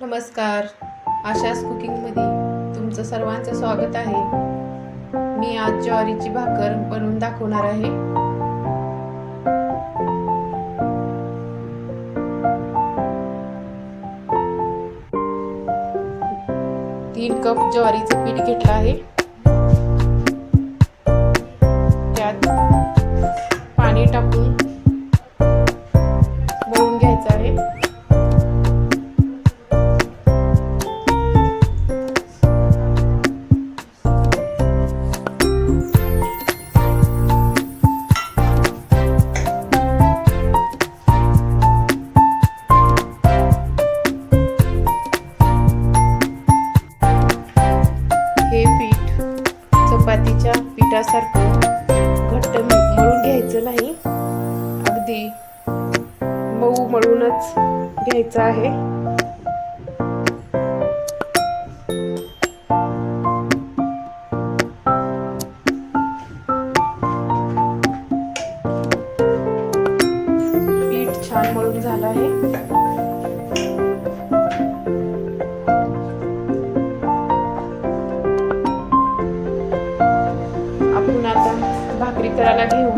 नमस्कार. आशास कुकिंगमध्ये तुमचं सर्वांचं स्वागत आहे. मी आज ज्वारीची भाकर बनवून दाखवणार आहे. तीन कप ज्वारीचं पीठ घेतलं आहे. चपातीच्या पिठासारखं घट्ट मळून घ्यायचं नाही. अगदी मऊ मळूनच घ्यायचं आहे. पीठ छान मळून झालं आहे. भाकरी करायला घेऊ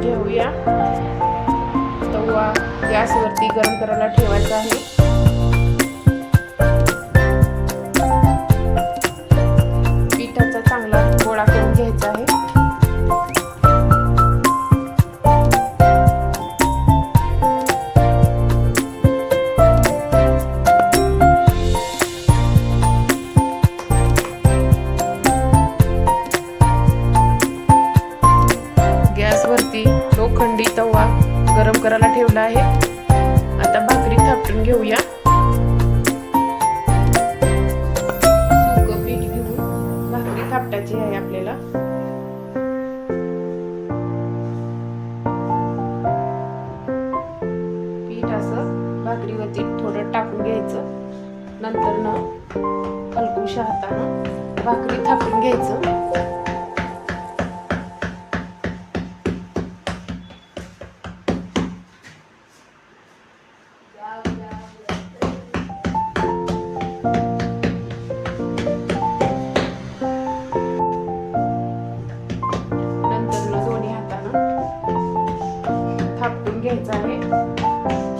घेऊया. तवा गॅसवरती गरम करायला ठेवायचा आहे. लोखंडी तवा गरम करायला ठेवला आहे. आता भाकरी थापटून घेऊया. सुकं पीठ घेऊन भाकरी थापटायची आहे आपल्याला. पीठ असं भाकरीवरती थोडं टाकून घ्यायचं. नंतर ना हलकुशा हातानं भाकरी थापून घ्यायचं. Thank you.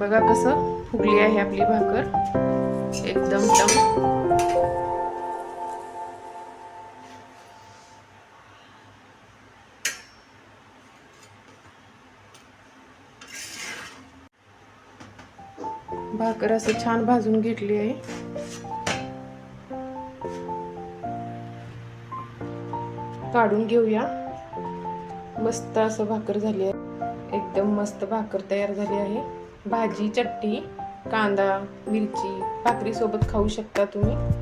बघा कसं फुगली आहे आपली भाकर. एकदम टम भाकर असं छान भाजून घेतली आहे. काढून घेऊया. मस्त असं भाकर झाली आहे. एकदम मस्त भाकर तयार झाली आहे. भाजी चट्टी कांदा मिरची भाकरीसोबत खाऊ शकता तुम्ही.